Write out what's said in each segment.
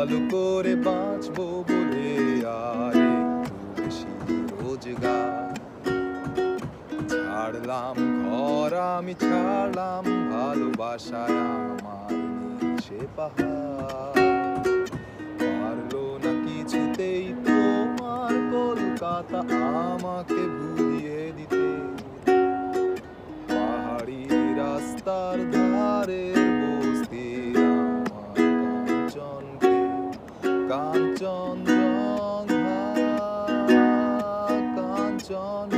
ভালো করে বাঁচবো বলে আরে একটু রোজগার। ছাড়লাম ঘর, আমি ছাড়লাম ভালোবাসার আমার নিচে পাহাড়। পারল না কিছুতেই তোমার কলকাতা, আমাকে ভুল 깐전정하 깐전호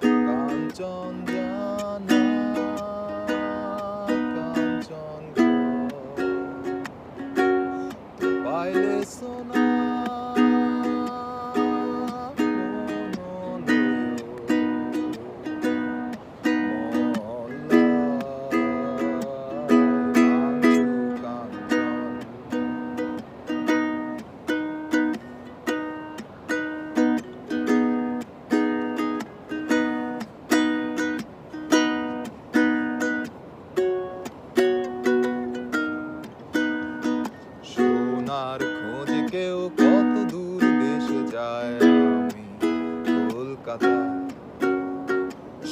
깐전자나 깐전고 바일레소나 খোঁজে কেউ কত দূর দেশে যায় আমি কলকাতা।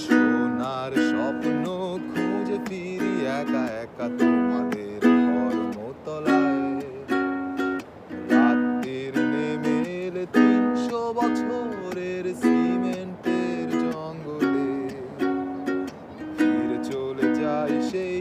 সোনার স্বপ্ন খুঁজে ফিরি একা একা তোমাদের কর্মতলায়। রাত্রির নেমে এলে তিনশো বছরের সিমেন্টের জঙ্গলে। ফিরে চলে যাই সেই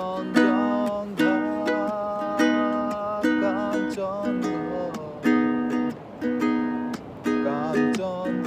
깜전다 깜전다 깜전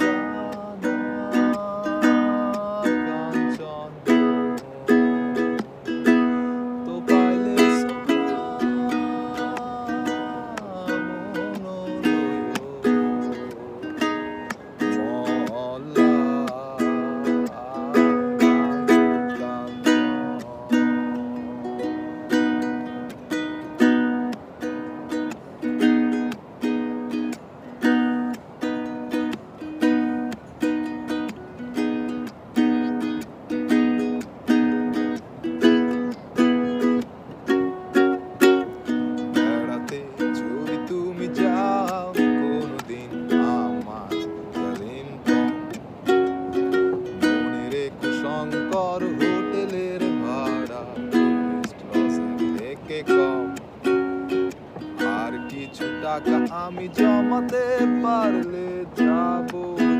কিছু টাকা আমি জমাতে পারলে যাব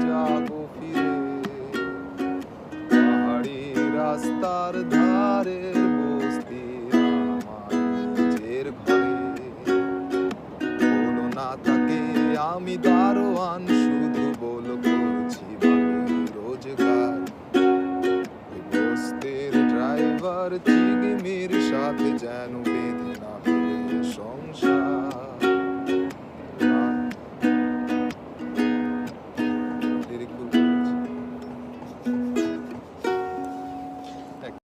যাব ফিরে। পাহাড়ি রাস্তার ধারে বসতি আমার বলো না তাকে আমি দারোয়ান, শুধু বলো করছি রোজগার। বস্তির ড্রাইভার চিগমির সাথে যেন বেঁধে না 装傻